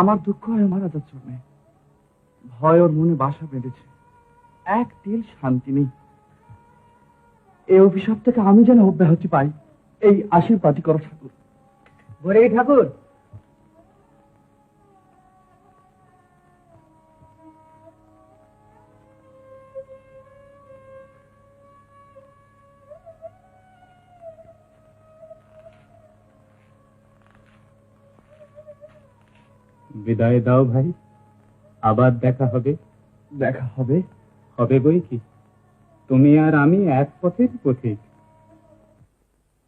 আমার দুঃখ হয় যাচ্ছে ওর মেয়ে ভয় ওর মনে বাসা বেঁধেছে। এক তিল শান্তি নেই। এই অভিশাপ থেকে আমি যেন অব্যাহতি পাই, এই আশীর্বাদই করো ঠাকুর। ঘরে ঠাকুর বিদায় দাও ভাই। আবার দেখা হবে। দেখা হবে? হবে বই কি? তুমি আর আমি এক পথের পথিক।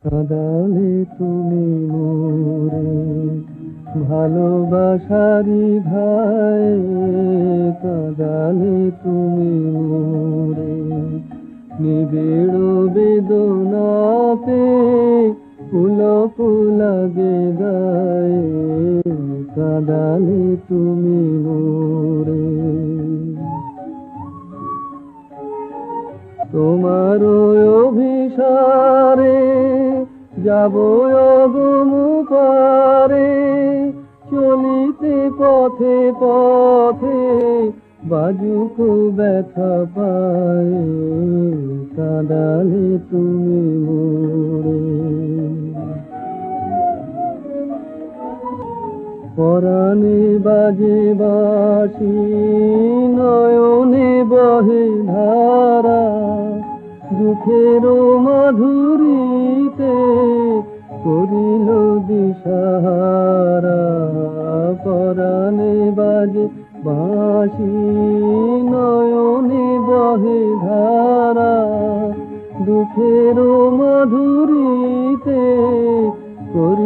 কাদালে তুমি মোরে ভালোবাসারি ভাই কাদালে তুমি মোরে নিবিড় বেদনাতে কাদালে তুমি মোরে। তোমার অভিসারে যাব অগমু পারে চলিতে পথে পথে বাজুক ব্যথা পায়, কাদালে তুমি মোরে। পরাণে বাজে বাসি নয়নে বহে ধারা। দুঃখের মাধুরীতে করিল দিশাহারা। পরাণে বাজে বাসি নয়নে বহে ধারা। দুঃখের মাধুরীতে করিল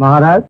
महाराज।